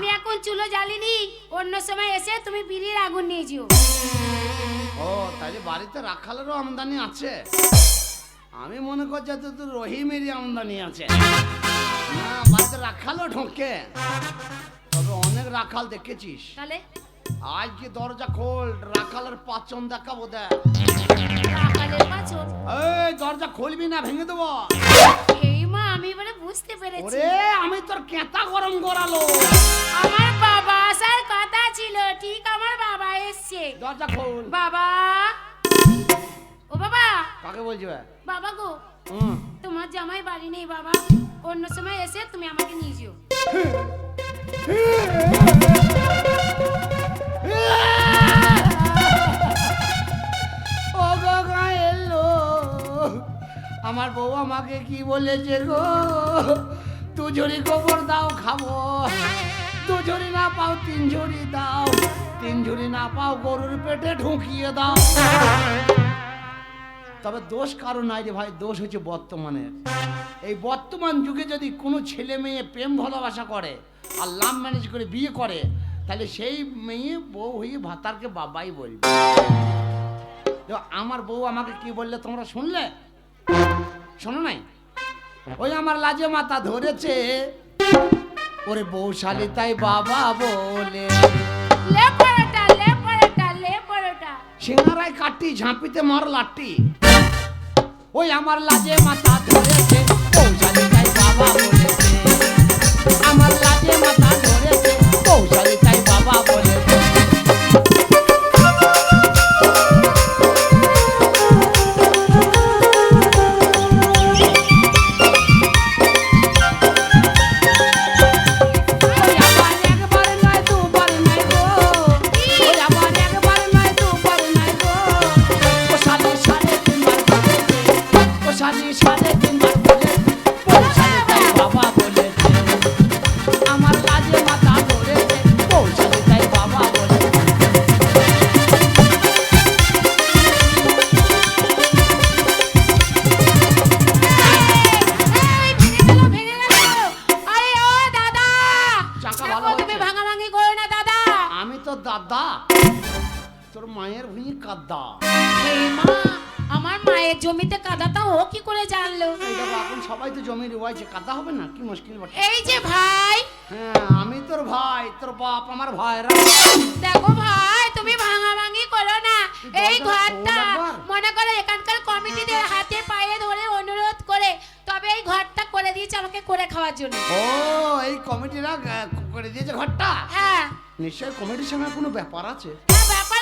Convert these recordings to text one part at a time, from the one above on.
আমি এখন চুলো জ্বালিনি অন্য সময় এসে তুমি বিড়ির আগুন নিয়ে যেও। ও তাহলে বাড়িতে রাখালেরও আমদানি আছে। আমি মনে করছি তো তোর রহিমেরই আমদানি আছে। না বাড়িতে রাখালও ঢোকে। তবে অনেক রাখাল দেখেছিস। তাহলে? আজ কি দরজা খোল? রাখালের পাচন দেখাবো দেখ রাখালের পাচন? এই দরজা খুলবি না ভেঙে দেবো। এই আমি এবারে বুঝতে পেরেছি। ওরে আমি তোর কেতা গরম করালো আমার বাবা আসার কথা ছিল ঠিক আমার বাবা এসছে। দরজা খোল। বাবা। ও বাবা। কাকে বলছি বাবা গো। তোমার জামাই বাড়ি নেই বাবা। অন্য সময় এসে তুমি আমাকে নিয়ে যেও। আমার বউ আমাকে কি বলেছে গো? দু ঝুড়ি গোবর দাও, খাব। দু ঝুড়ি না পাও তিন ঝুড়ি দাও। তিন ঝুড়ি না পাও, গরুর পেটে ঢুকিয়ে দাও। তবে দোষ কারও নাই রে ভাই, দোষ হচ্ছে বর্তমানের। এই বর্তমান যুগে যদি কোনো ছেলে মেয়ে প্রেম ভালোবাসা করে আর লাভ ম্যানেজ করে, বিয়ে করে, তাহলে সেই মেয়ে বউ হয়ে ভাতারকে বাবাই বলবে। আমার বউ আমাকে কি বললে তোমরা শুনলে? শোনো নাই? ওই আমার লাজে মাথা ধরেছে। ওরে বউ শালি তাই বাবা বলে। সিঙ্গারায় কাটি ঝাঁপিতে মার লাটি ওই আমার লাজে মাথা ধরেছে। কৌশালী তাই বাবা বলেছে। আমার লাজে মাথা ধরেছে। কৌশালী তাই বাবা বলেছে। মায়ের ভুঁই কাদা। এই মা আমার মায়ের জমিতে কাদাটা ও কি করে জানলো? এই দেখো এখন সবাই তো জমি রুয়াইছে কাদা হবে না কি মুশকিল বটে এই যে ভাই। হ্যাঁ আমি তোর ভাই তোর বাপ আমার ভাইরা। দেখো ভাই তুমি ভাঙাভাঙি করো না। এই ঘরটা। মনে করো এখানকার কমিটিদের হাতে পায়ে ধরে অনুরোধ করে তবে এই ঘরটা করে দিয়েছে আমাকে করে খাওয়ার জন্য। ও এই কমিটিরা করে দিয়েছে ঘরটা? হ্যাঁ। নিশ্চয়ই কমিটির সঙ্গে কোনো ব্যাপার আছে?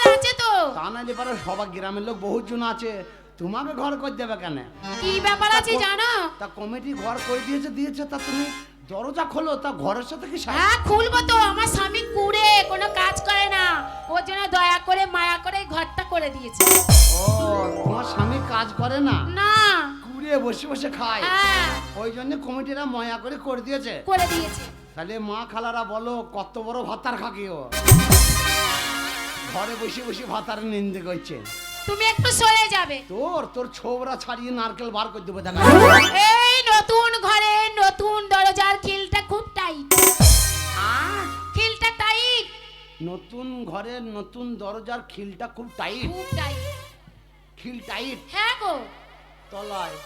আছে তো? তা নাইলে পারে সবার গ্রামের লোক বহুত জন আছে। তোমাকে ঘর করে দেবে কেন? কি ব্যাপার আছে জানো? তা কমিটি ঘর করে দিয়েছে দিয়েছে তা তুমি দরজা খোলো তা ঘরের সাথে কি হ্যাঁ খুলবো তো। আমার স্বামী কুড়ে কোনো কাজ করে না। ওর জন্য দয়া করে মায়া করে ঘরটা করে দিয়েছে। ও তোমার স্বামী কাজ করে না? না। কুড়ে বসে বসে খায়। হ্যাঁ। ওই জন্য কমিটিরা ময়া করে করে দিয়েছে। করে দিয়েছে। তাহলে মা খালারা বলো কত বড় ভাতার খাকি ও। ঘরে বসে বসে ভাতার নিন্দে করছে। তুমি একটু সরে যাবে। তোর তোর ছোবরা ছাড়িয়ে নারকেল বার করে দেবো দেখা। এই নতুন ঘরে নতুন দরজার খিলটা খুব টাইট খিলটা টাইট নতুন ঘরের নতুন দরজার খিলটা খুব টাইট খুব টাইট খিল টাইট হ্যাঁ গো। তলায়।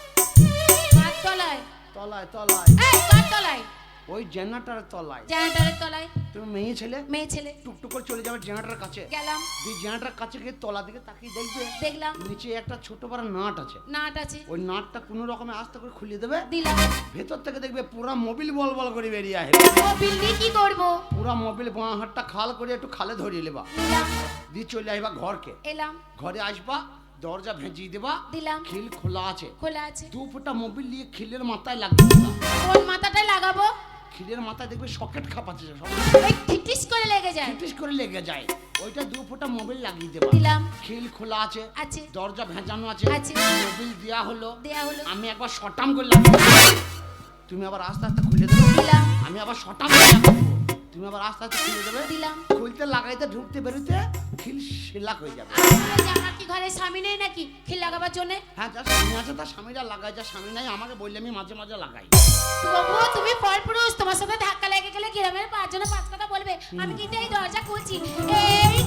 তলায়। তলায় তলায়। এই তলায়। ওই জেনারেটারের তলায়। জেনারেটরের তলায়। তুমি মেয়ে ছেলে? মেয়ে ছেলে। টুকটুক করে চলে যাবে জেনারেটারের কাছে। গেলাম। দিয়ে জেনারেটারের কাছে গিয়ে তলা দিকে তাকিয়ে দেখবে দেখলাম। নিচে একটা ছোট বড় নাট আছে। নাট আছে। ওই নাটটা কোনো রকমে আস্তে করে খুলে দেবে। দিলাম। ভেতর থেকে দেখবে পুরা মোবিল বল বল করে বেরিয়ে আসবে ও বিল্লি কি করব? পুরা মোবিল বাঁ হাতটা খাল করে একটু খালে ধরিয়ে নেবা। দিয়ে চলে আসবা ঘরকে। এলাম। ঘরে আসবা দরজা ভেজিয়ে দেবা। দিলাম। খিল খোলা আছে। খোলা আছে। দু ফুটা মোবিল নিয়ে খিলের মাথায় লাগিয়ে দেবা। কোন মাথাটায় লাগাবো? খিলের মাথায় দেখবে সকেট খাপাচ্ছে সব। এই করে লেগে যায়। খিটিস করে লেগে যায়। ওইটা দু ফুটা মোবিল লাগিয়ে দেবা। দিলাম। খিল খোলা আছে। আছে। দরজা ভেজানো আছে। আছে। মোবিল দেয়া হলো। দেয়া হলো। আমি একবার শটাম করে লাগিয়ে তুমি আবার আস্তে আস্তে খুলে দেবে। দিলাম। আমি আবার শটাম করে লাগিয়ে দেবো। তুমি আবার আস্তে আস্তে খুলে দেবে। দিলাম। খুলতে লাগাইতে ঢুকতে বেরোতে খিল শিলাক হয়ে যাবে। কি ঘরে স্বামী নেই নাকি? খিল লাগাবার জন্য? হ্যাঁ যার স্বামী আছে তার স্বামীরা লাগায় যার স্বামী নাই আমাকে বললে আমি মাঝে মাঝে লাগাই। বাবু তুমি পরপুরুষ তোমার সাথে ধাক্কা লেগে গেলে গ্রামের পাঁচজনে পাঁচ কথা বলবে। আমি কিন্তু এই দরজা খুলছি। এই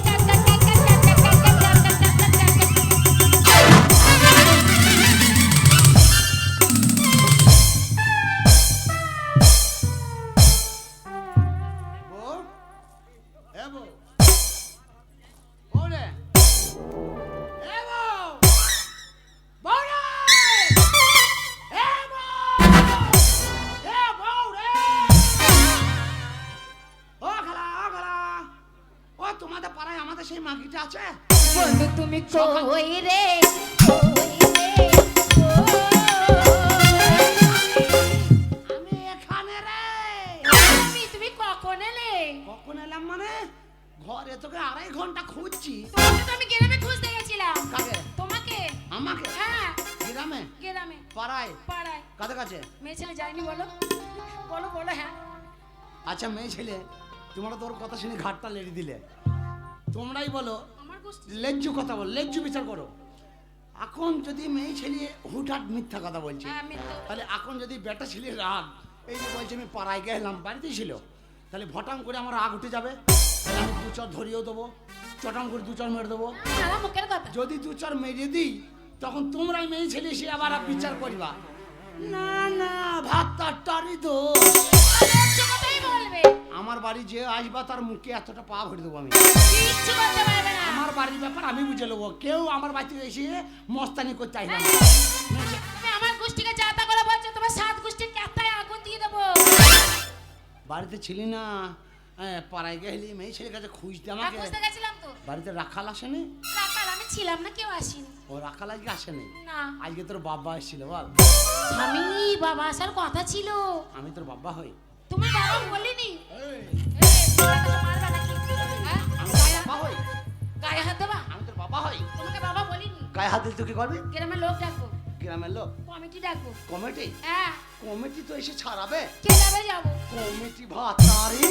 আমাদের সেই মাগিটা আছে? বন্ধু তুমি কই রে? আমি এখানে রে। আমি তুমি কখন এলে? কখন এলাম মানে? ঘরে তোকে আড়াই ঘণ্টা খুঁজছি। তোমাকে তো আমি গ্রামে খুঁজতে গেছিলাম। কাকে? তোমাকে? আমাকে? হ্যাঁ। গ্রামে? গ্রামে। পাড়ায়? পাড়ায়। কাদের কাছে? মেয়ে ছেলে যায়নি বলো। বলো বলো হ্যাঁ। আচ্ছা মেয়ে ছেলে তোমরা তোর কথা শুনে ঘাটটা লেড়ে দিলে। তোমরাই বলো লেজ্জু কথা বল লেজ্জু বিচার করো। এখন যদি মেয়ে ছেলে হুটহাট মিথ্যা কথা বলছে হ্যাঁ তাহলে এখন যদি বেটা ছেলে রাগ এই যে বলছে আমি পাড়ায় গেলাম বাড়িতে ছিল তাহলে ভটাং করে আমার রাগ উঠে যাবে। তাহলে আমি দু চর ধরিয়েও দেবো চটাং করে দু চর মেরে দেবো। কথা। যদি দু চর মেরে দিই তখন তোমরাই মেয়ে ছেলে সে আবার বিচার করিবা। না না ভাত তার দোষ। আমার বাড়ি যে আসবা তার মুখে এতটা পা ভরে দেবো আমি। কিচ্ছু করতে পারবে না। আমার বাড়ির ব্যাপার আমি বুঝে নেব। কেউ আমার বাড়িতে এসে মস্তানি করতে আসবে না। আমার গোষ্ঠীকে যাতা করে বলছো তোমার সাত গোষ্ঠীর ক্যাতায় আগুন দিয়ে দেবো। বাড়িতে ছিলি না? হ্যাঁ, পাড়ায় গেলি মেয়ে ছেলের কাছে খুঁজতে হ্যাঁ, আমাকে খুঁজতে গেছিলাম তো। বাড়িতে রাখাল আসেনি? রাখাল আমি ছিলাম না কেউ আসেনি। ও রাখাল আজকে আসেনি? না। আজকে তোর বাবা এসেছিল বল। আমি বাবা আসার কথা ছিল। আমি তোর বাবা হই। গায়ে হাত দেবা আমি তোর বাবা হই তোমাকে বাবা বলিনি। গায়ে হাত দিল তুই কি করবি? গ্রামের লোক ডাকবো। গ্রামের লোক? কমিটি ডাকবো। কমিটি? হ্যাঁ। কমিটি তো এসে ছাড়াবে। কে যাবে? যাব কমিটি ভাত তারি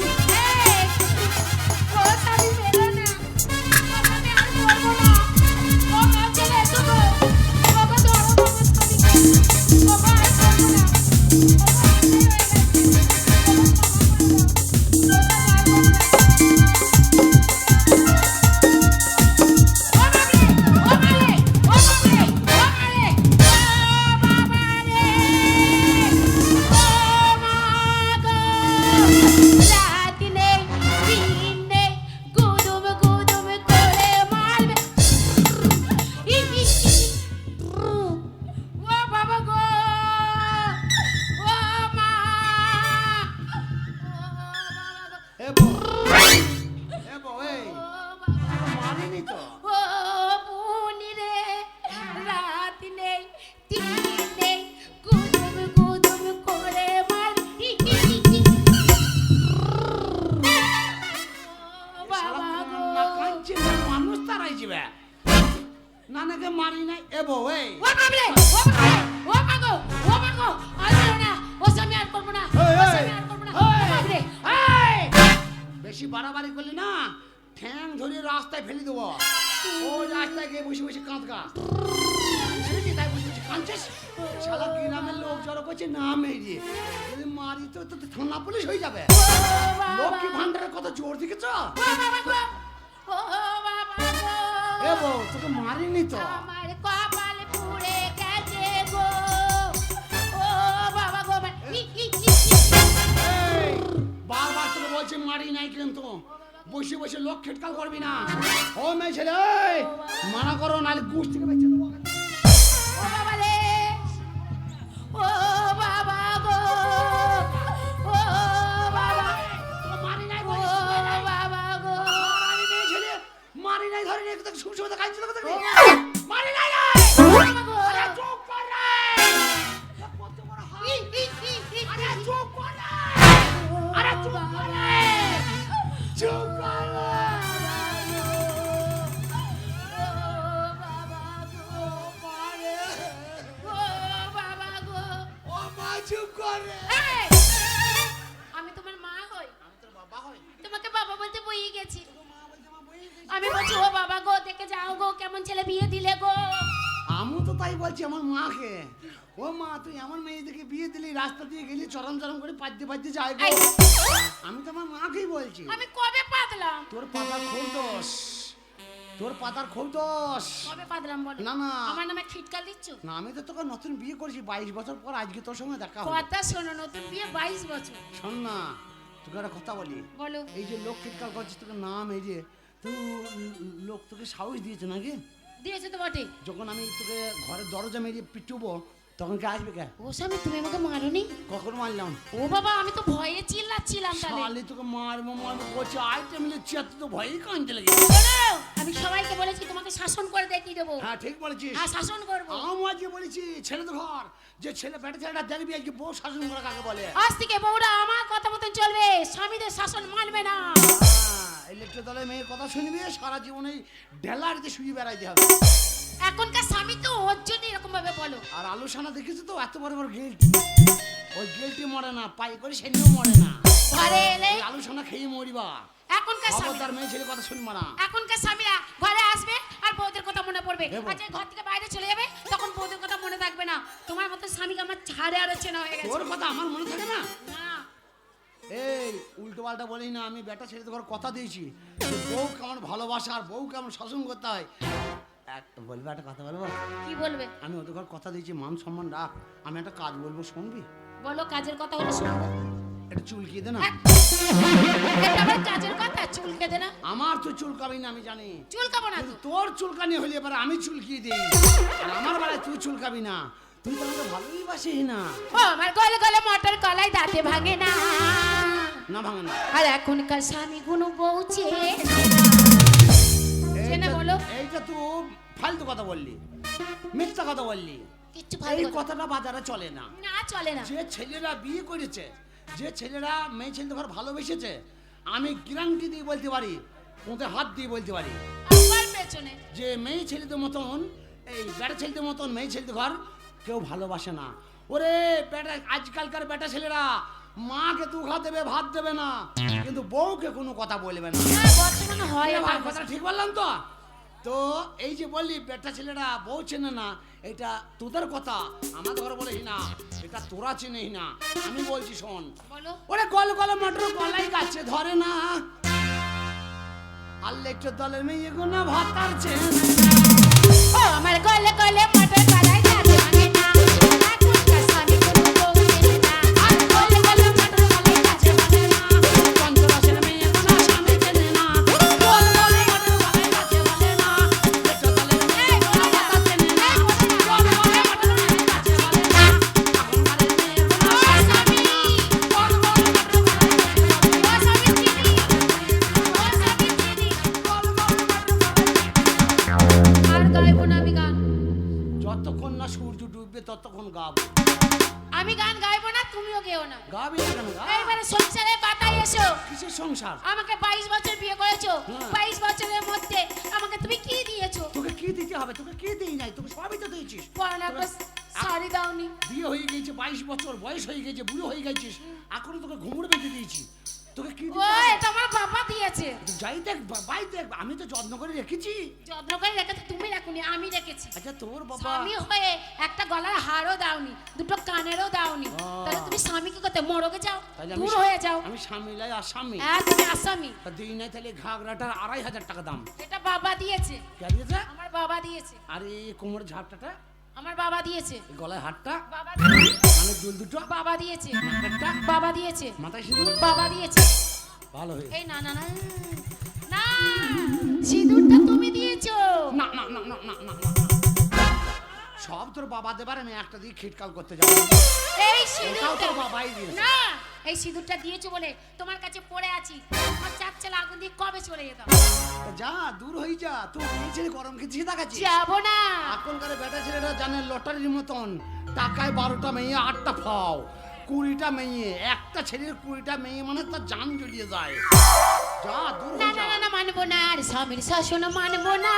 এবং বসে বসে কাঁদগা বুঝলি? বসে বসে কাঁদছিস? লোক জড়ো করছে না মেরিয়ে যদি মারি তো তো থানা পুলিশ হয়ে যাবে। লক্ষ্মী ভান্ডারের কত জোর দেখেছ? এ বউ তোকে মারিনি তো। বারবার তোকে বলছে মারি নাই কিন্তু। বসে বসে লোক খেটকাল করবি না। ও মেয়ে ছেলে মানা করো নাহলে গুছ থেকে বেঁচে দেবো ও বাবা রে। ও বাবা গো। ও বাবা। মারি নাই ও। বাবা গো। মারি নাই ধরে নিয়ে তোকে সুসমত কাজ বিয়ে দিলে গো। আমি তো তাই বলছি আমার মাকে। ও মা তুই এমন মেয়েদেরকে বিয়ে দিলি রাস্তা দিয়ে গেলি চরম চরম করে পাদ্যে পাদ্যে যায় গো। আমি তো আমার মাকেই বলছি। আমি কবে পাতলাম? তোর পাতার খোল দোষ। তোর পাতার খোল দোষ। কবে পাতলাম বলো? না, না। আমার নামে খিটকাল দিচ্ছ? না আমি তো তোকে নতুন বিয়ে করেছি বাইশ বছর পর আজকে তোর সঙ্গে দেখা হলো কথা শোনো নতুন বিয়ে বাইশ বছর। শোন না তোকে একটা কথা বলি। বলো। এই যে লোক চিৎকার করছিস তোকে নাম এই যে তো লোক তোকে সাহস দিয়েছে নাকি? দিয়েছে তো বটে। যখন আমি তোকে ঘরের দরজা মেরিয়ে পিটুবো তখন কে আসবে কে? ও স্বামী তুমি আমাকে মারোনি? কখন মারলাম? ও বাবা আমি তো ভয়ে চিল্লাচ্ছিলাম তাহলে। শালি তোকে মারবো মারবো করছে আইটেম তুই তো ভয়ই কানতে লেগে। আমি সবাইকে বলেছি তোমাকে শাসন করে দেখিয়ে দেবো। হ্যাঁ ঠিক বলেছিস। হ্যাঁ শাসন করব। আমার যে বলেছি ছেলে তো ঘর। যে ছেলে পেটে ছেলেটা দেখবি আজকে বউ শাসন করা কাকে বলে? আজ থেকে বউরা আমার কথা মতন চলবে স্বামীদের শাসন মানবে না। ইলেকট্রিক দলের মেয়ের কথা শুনবি সারা জীবন এই ঢেলারিতে শুয়ে বেড়াইতে হবে। এখনকার স্বামী তো ওর জন্য এরকম ভাবে বলো। আর আলোচনা দেখেছ তো? এত বড় বড় গেলটি ওই গেলটি মরে না পাই করে সেদিনও মরে না। ঘরে এলে আলোচনা খেয়ে মরিবা। এখনকার স্বামী খবরদার মেয়ে ছেলে কথা শুনবা না। এখনকার স্বামীরা ঘরে আসবে আর বউদের কথা মনে পড়বে। আর যে ঘর থেকে বাইরে চলে যাবে তখন বউদের কথা মনে থাকবে না। তোমার মতো স্বামীকে আমার ছাড়ে আরও চেনা হয়ে গেছে। তোর কথা আমার মনে থাকে না? এই উল্টো পাল্টা বলি না আমি বেটা ছেড়ে তোর কথা দিয়েছি। বউ কেমন ভালোবাসা আর বউ কেমন শাসন করতে হয়? বলবে একটা কথা বলব? কি বলবে? আমি ওদের ঘর কথা দিয়েছি মান সম্মান রাখ। আমি একটা কাজ বলব শুনবি? বলো কাজের কথা হলো শুনব। একটু চুলকিয়ে দে না। এটা কাজের কথা চুলকে দে না। আমার তো চুলকাবি না আমি জানি। চুলকাবো না তোর চুলকানি হলে এবার আমি চুলকিয়ে দিই? আর আমার বেলায় তুই চুলকাবি না। তুই তো আমাকে ভালোই বাসিস না। ও আমার গলে গলে মটর কলাই দাঁতে ভাঙে না। না ভাঙে না। আর এখনকার স্বামী বউ চেনে বলো। এইটা তুই ফালতু কথা বললি মিথ্যা কথা বললি কিচ্ছু এই কথাটা বাজারে চলে না। না চলে না। যে ছেলেরা বিয়ে করেছে যে ছেলেরা মেয়ে ছেলে ঘর ভালোবেসেছে আমি গ্যারান্টি দিয়ে বলতে পারি ওদের হাত দিয়ে বলতে পারি। আমার পেছনে। যে মেয়ে ছেলেদের মতন এই বেটা ছেলেদের মতন মেয়ে ছেলেদের ঘর কেউ ভালোবাসে না। ওরে বেটা আজকালকার বেটা ছেলেরা মাকে ঘা দেবে ভাত দেবে না। কিন্তু বউকে কোনো কথা বলবে না। হ্যাঁ বর্তমানে হয় ভাই কথা ঠিক বললাম তো? তো এই যে বললি বেটা ছেলেরা বউ চেনে না এটা তোদের কথা। আমার ঘরে বলে না এটা তোরা চিনিস না আমি বলছি শোন। ওরে গল গল মটর কলাই গাছে ধরে না। আল্লেকটা দলের মেয়ে গোনা ভাত চেনে। আমার গলে গলে মটর কলাই সংসার। আমাকে বাইশ বছর বিয়ে করেছ হ্যাঁ। বাইশ বছরের মধ্যে আমাকে তুমি কি দিয়েছ? তোকে কি দিতে হবে? তোকে কি দেই নাই? তোকে সবই তো দিয়েছিস। একটা শাড়ি দাওনি। বিয়ে হয়ে গেছে বাইশ বছর বয়স হয়ে গেছে বুড়ো হয়ে গেছিস। এখন তোকে ঘুমুর বেঁধে দিয়েছি। তোকে কি ও দিতে হবে? এটা আমার বাবা দিয়েছে। যাই দেখ বা- বাই দেখ আমি তো যত্ন করে রেখেছি। যত্ন করে রেখেছো তুমি রাখুনি আমি রেখেছি। আচ্ছা তোর বাবা স্বামী হয়ে একটা গলার হারও দাওনি দুটো কানেরও দাওনি। তাহলে তুমি স্বামী কি করতে মরগে যাও দূর হয়ে যাও। আমি স্বামী লাই আর স্বামী হ্যাঁ তুমি আসামি। দিই নাই তাহলে ঘাগরাটার আড়াই হাজার টাকা দাম। এটা বাবা দিয়েছে। কে দিয়েছে? আমার বাবা দিয়েছে। আর এই কোমরের ঝাপটাটা? আমার বাবা দিয়েছে। গলায় হাটটা বাবা কানের দুল দুটো? বাবা দিয়েছে। একটা? বাবা দিয়েছে। মাথায় সিঁদুর? বাবা দিয়েছে। ভালো হয়ে এই না না না। না সিঁদুরটা তুমি দিয়েছ। না না না না না না না, না। সব তোর বাবা দেবার আমি একটা দিয়ে খিটকাল করতে যাব। এই সিঁদুরটা তোর বাবাই দিয়েছে। না এই সিঁদুরটা দিয়েছ বলে তোমার কাছে পড়ে আছি। আমার চার আগুন দিয়ে কবে চলে যেতাম যা দূর হয়ে যা। তুই নিচে গরম খেয়েছিস দেখাচ্ছিস? যাব না। এখনকার বেটা ছেলেরা জানে লটারির মতন। টাকায় বারোটা মেয়ে আটটা ফাও। কুড়িটা মেয়ে একটা ছেলের কুড়িটা মেয়ে মানে তার জান জড়িয়ে যায়। যা দূর না না না না মানবো না আর স্বামীর শাসন মানবো না।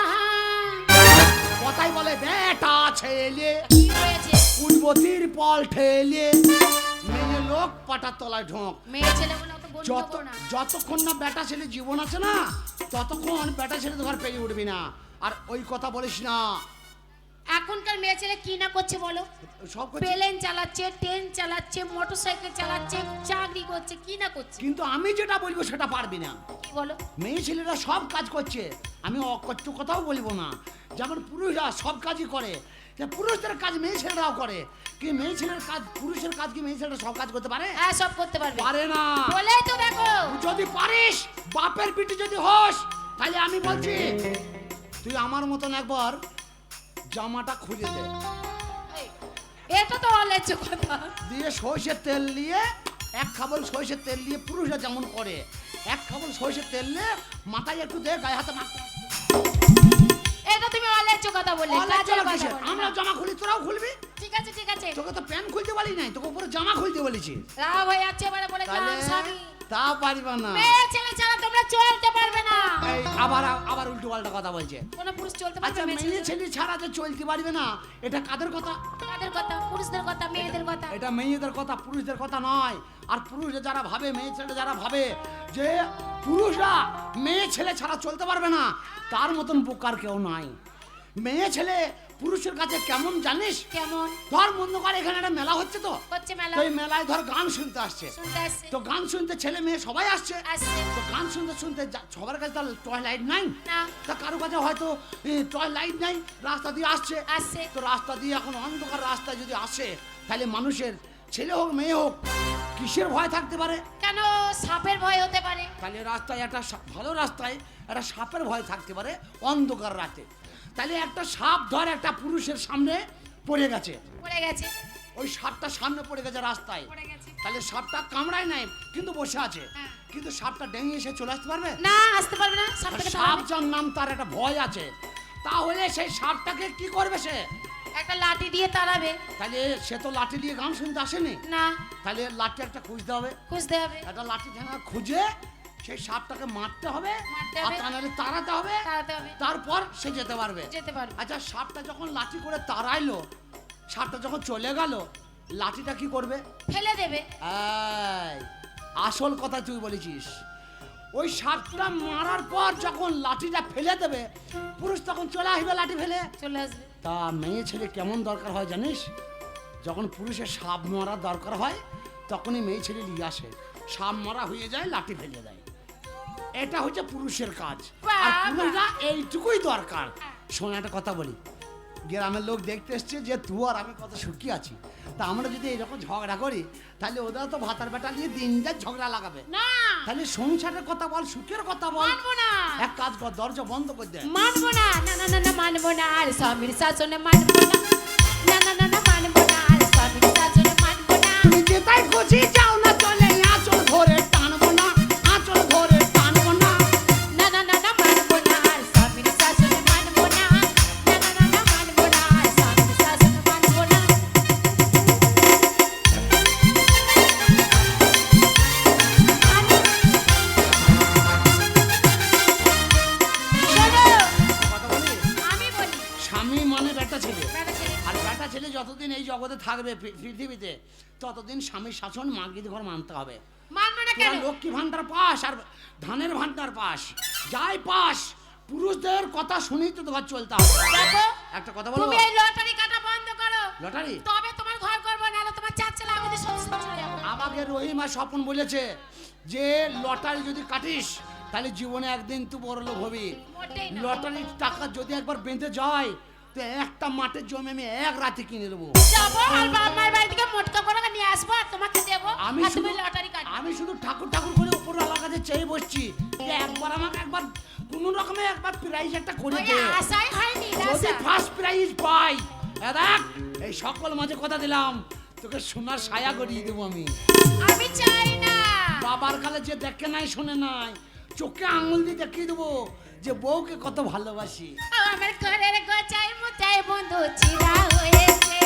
কথাই বলে বেটা ছেলে কি হয়েছে? পল ঠেলে। মেয়ে লোক পাটার তলায় ঢোক। মেয়ে ছেলে অত যত না। যতক্ষণ না বেটা ছেলে জীবন আছে না ততক্ষণ বেটা ছেলে ঘর পেয়ে উঠবি না। আর ওই কথা বলিস না। এখনকার মেয়ে ছেলে কি না করছে বলো? সব করছি। প্লেন চালাচ্ছে ট্রেন চালাচ্ছে মোটরসাইকেল চালাচ্ছে চাকরি করছে কি না করছে? কিন্তু আমি যেটা বলব সেটা পারবি না। কি বলো? মেয়ে ছেলেরা সব কাজ করছে। আমি অকচ্ছ কথাও বলব না। যেমন পুরুষরা সব কাজই করে। যে পুরুষদের কাজ মেয়ে ছেলেরাও করে। কি মেয়ে ছেলের কাজ পুরুষের কাজ কি মেয়ে ছেলেরা সব কাজ করতে পারে? হ্যাঁ সব করতে পারবে। পারে না। বলেই তো দেখো। যদি পারিস বাপের পিঠে যদি হস তাহলে আমি বলছি তুই আমার মতন একবার জামাটা খুলে দে। এটা তো অলেচ কথা। দিয়ে সর্ষের তেল দিয়ে এক খাবল সর্ষের তেল দিয়ে পুরুষরা যেমন করে এক খাবল সর্ষের তেল দিয়ে মাথায় একটু দে গায়ে হাতে মাখ। তুমি কথা বললে আমরা জামা খুলি তোরাও খুলবি? ঠিক আছে ঠিক আছে। তোকে তো প্যান্ট খুলতে বলি নাই তোকে উপরে জামা খুলতে বলেছি। রাগ হয়ে যাচ্ছে এবারে বলে যান স্বামী। তা পারিবা না। মেয়ে ছেলে ছাড়া তোমরা চলতে পারবে না। এই আবার আবার উল্টো পাল্টা কথা বলছে। কোনো পুরুষ চলতে আচ্ছা পারবে মেয়ে মেয়ে ছেলে। ছাড়া তো চলতে পারবে না। এটা কাদের কথা? কাদের কথা? পুরুষদের কথা মেয়েদের কথা? এটা মেয়েদের কথা পুরুষদের কথা নয়। আর পুরুষরা যারা ভাবে মেয়ে ছেলে যারা ভাবে যে পুরুষরা মেয়ে ছেলে ছাড়া চলতে পারবে না তার মতন বোকার কেউ নাই। মেয়ে ছেলে পুরুষের কাছে কেমন জানিস? কেমন? ধর মন্দ করে এখানে একটা মেলা হচ্ছে তো। হচ্ছে মেলা। এই মেলায় ধর গান শুনতে আসছে। শুনতে আসছে। তো গান শুনতে ছেলে মেয়ে সবাই আসছে। আসছে। তো গান শুনতে শুনতে সবার কাছে তার টয় লাইট নাই? না। তা কারও কাছে হয়তো টয় লাইট নাই? রাস্তা দিয়ে আসছে। আসছে। তো রাস্তা দিয়ে এখন অন্ধকার রাস্তায় যদি আসে তাহলে মানুষের ছেলে হোক মেয়ে হোক কিসের ভয় থাকতে পারে? কেন? সাপের ভয় হতে পারে। তাহলে রাস্তায় একটা ভালো রাস্তায় একটা সাপের ভয় থাকতে পারে অন্ধকার রাতে। তাহলে একটা সাপ ধর একটা পুরুষের সামনে পড়ে গেছে। পড়ে গেছে। ওই সাপটা সামনে পড়ে গেছে রাস্তায়। পড়ে গেছে। তাহলে সাপটা কামড়ায় নাই কিন্তু বসে আছে। হ্যাঁ। কিন্তু সাপটা ডেঙে এসে চলে আসতে পারবে? না আসতে পারবে না। সাপ সাপ। যার নাম তার একটা ভয় আছে। তাহলে সেই সাপটাকে কি করবে সে? একটা লাঠি দিয়ে তাড়াবে। তাহলে সে তো লাঠি দিয়ে গান শুনতে আসেনি? না। তাহলে লাঠি একটা খুঁজতে হবে। খুঁজতে হবে। একটা লাঠি ঠেঙা খুঁজে সেই সাপটাকে মারতে হবে মারতে আর তা নাহলে তাড়াতে হবে। তাড়াতে হবে। তারপর সে যেতে পারবে। যেতে পারবে। আচ্ছা সাপটা যখন লাঠি করে তাড়াইলো সাপটা যখন চলে গেল লাঠিটা কি করবে? ফেলে দেবে। এই, আসল কথা তুই বলেছিস। ওই সাপটা মারার পর যখন লাঠিটা ফেলে দেবে পুরুষ তখন চলে আসবে লাঠি ফেলে। চলে আসবে। তা মেয়ে ছেলে কেমন দরকার হয় জানিস? যখন পুরুষের সাপ মারার দরকার হয় তখনই মেয়ে ছেলে নিয়ে আসে। সাপ মারা হয়ে যায় লাঠি ফেলে দেয়। এটা হচ্ছে পুরুষের কাজ। আর পুরুষরা এইটুকুই দরকার। শোন একটা কথা বলি। গ্রামের লোক দেখতে এসছে যে তুই আর আমি কত সুখী আছি। তা আমরা যদি এরকম ঝগড়া করি তাহলে ওরা তো ভাতার বেটা নিয়ে দিন যা ঝগড়া লাগাবে। না। তাহলে সংসারের কথা বল সুখের কথা বল। মানবো না। এক কাজ কর দরজা বন্ধ করে দে। মানবো না। না না না না মানবো না। আর স্বামীর শাসনে মানবো না। না না না না মানবো না। আর স্বামীর শাসনে মানবো না। তুমি যেটাই খুশি যাও না চলে। পৃথিবীতে ততদিন স্বামীর শাসন মার্গিত ঘর মানতে হবে। না লক্ষ্মী ভান্ডার পাস আর ধানের ভান্ডার পাস। যাই পাস পুরুষদের কথা শুনেই তো তোমার চলতে হবে। একটা কথা বলো। তুমি এই লটারি কাটা বন্ধ করো। লটারি? তবে তোমার ঘর করব নাহলে তোমার চার ছেলে আমি তো চলে যাব। আমাকে রহিমা স্বপন বলেছে যে লটারি যদি কাটিস তাহলে জীবনে একদিন তুই বড় লোক হবি লটারির টাকা যদি একবার বেঁধে যায় তো একটা মাঠের জমি আমি এক রাতে কিনে দেবো। যাব আর বাবার বাড়ি থেকে মোটকা করে নিয়ে আসব আর তোমাকে দেবো আমি আর তুমি লটারি কাটবে। আমি শুধু ঠাকুর ঠাকুর করে উপর আলার কাছে চেয়ে বসছি। যে একবার আমাকে একবার কোন রকমে একবার প্রাইজ একটা করে ওই দে। আশাই হয়নি যদি আশা ফার্স্ট প্রাইজ পাই এ দেখ এই সকল মাঝে কথা দিলাম তোকে সোনার সায়া গড়িয়ে দেবো আমি। আমি চাই না। বাবার কালে যে দেখে নাই শুনে নাই চোখে আঙুল দিয়ে দেখিয়ে দেবো। যে বউকে কত ভালোবাসি। আমার ঘরের গচাই মুচাই বন্ধু চিরা হয়েছে।